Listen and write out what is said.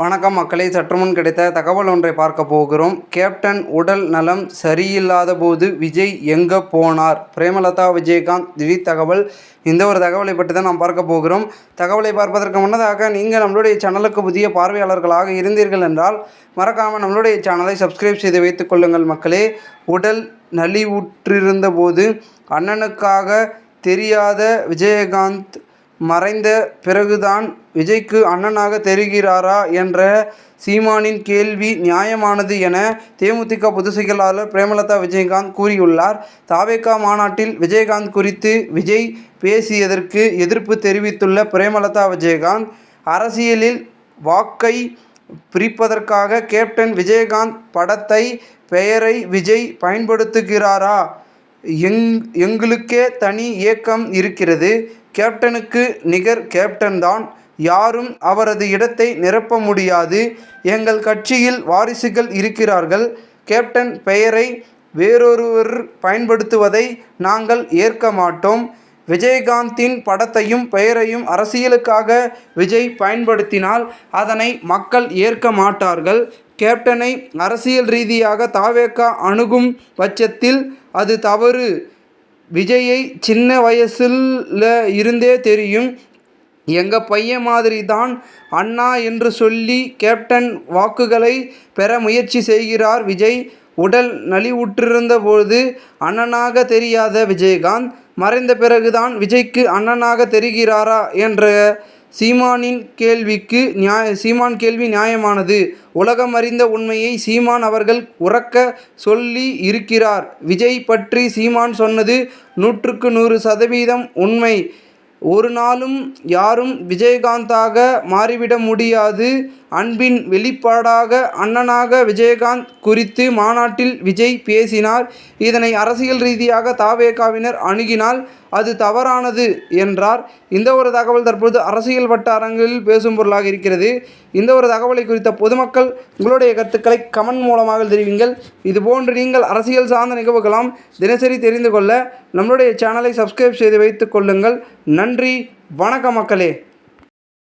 வணக்கம் மக்களை சற்றுமுன் கிடைத்த தகவல் ஒன்றை பார்க்க போகிறோம். கேப்டன் உடல் நலம் சரியில்லாத போது விஜய் எங்கே போனார்? பிரேமலதா விஜயகாந்த் திடீர் தகவல். இந்த ஒரு தகவலை பற்றி தான் நாம் பார்க்க போகிறோம். தகவலை பார்ப்பதற்கு முன்னதாக நீங்கள் நம்மளுடைய சேனலுக்கு புதிய பார்வையாளர்களாக இருந்தீர்கள் என்றால் மறக்காமல் நம்மளுடைய சேனலை சப்ஸ்கிரைப் செய்து வைத்துக் கொள்ளுங்கள் மக்களே. உடல் நலிவுற்றிருந்த போது அண்ணனுக்காக தெரியாத விஜயகாந்த் மறைந்த பிறகுதான் விஜய்க்கு அண்ணனாக தெரிகிறாரா என்ற சீமானின் கேள்வி நியாயமானது என தேமுதிக பொதுச் செயலாளர் பிரேமலதா விஜயகாந்த் கூறியுள்ளார். தாவேகா மாநாட்டில் விஜயகாந்த் குறித்து விஜய் பேசியதற்கு எதிர்ப்பு தெரிவித்துள்ள பிரேமலதா விஜயகாந்த் அரசியலில் வாக்கை பிரிப்பதற்காக கேப்டன் விஜயகாந்த் படத்தை பெயரை விஜய் பயன்படுத்துகிறாரா? எங் எங்களுக்கே தனி இயக்கம் இருக்கிறது. கேப்டனுக்கு நிகர் கேப்டன் தான். யாரும் அவரது இடத்தை நிரப்ப முடியாது. எங்கள் கட்சியில் வாரிசுகள் இருக்கிறார்கள். கேப்டன் பெயரை வேறொருவர் பயன்படுத்துவதை நாங்கள் ஏற்க மாட்டோம். விஜயகாந்தின் படத்தையும் பெயரையும் அரசியலுக்காக விஜய் பயன்படுத்தினால் அதனை மக்கள் ஏற்க மாட்டார்கள். கேப்டனை அரசியல் ரீதியாக தாவேக்கா அணுகும் பட்சத்தில் அது தவறு. விஜயை சின்ன வயசில் இருந்தே தெரியும். எங்கள் பையன் மாதிரி தான் அண்ணா என்று சொல்லி கேப்டன் வாக்குகளை பெற முயற்சி செய்கிறார் விஜய். உடல் நலிவுற்றிருந்த போது அண்ணனாக தெரியாத விஜயகாந்த் மறைந்த பிறகுதான் விஜய்க்கு அண்ணனாக தெரிகிறாரா என்ற சீமானின் கேள்விக்கு நியாய சீமான் கேள்வி நியாயமானது. உலகம் அறிந்த உண்மையை சீமான் அவர்கள் உறக்க சொல்லி இருக்கிறார். விஜய் பற்றி சீமான் சொன்னது நூற்றுக்கு நூறு சதவீதம் உண்மை. ஒரு நாளும் யாரும் விஜயகாந்தாக மாறிவிட முடியாது. அன்பின் வெளிப்பாடாக அண்ணனாக விஜயகாந்த் குறித்து மாநாட்டில் விஜய் பேசினார். இதனை அரசியல் ரீதியாக தாவேகாவினர் அணுகினால் அது தவறானது என்றார். இந்த ஒரு தகவல் தற்போது அரசியல் வட்டாரங்களில் பேசும் பொருளாக இருக்கிறது. இந்த ஒரு தகவலை குறித்த பொதுமக்கள் உங்களுடைய கருத்துக்களை கமெண்ட் மூலமாக தெரிவிங்கள். இதுபோன்று நீங்கள் அரசியல் சார்ந்த நிகழ்வுகளாம் தினசரி தெரிந்து கொள்ள நம்மளுடைய சேனலை சப்ஸ்கிரைப் செய்து வைத்துக் கொள்ளுங்கள். நன்றி. வணக்கம் மக்களே.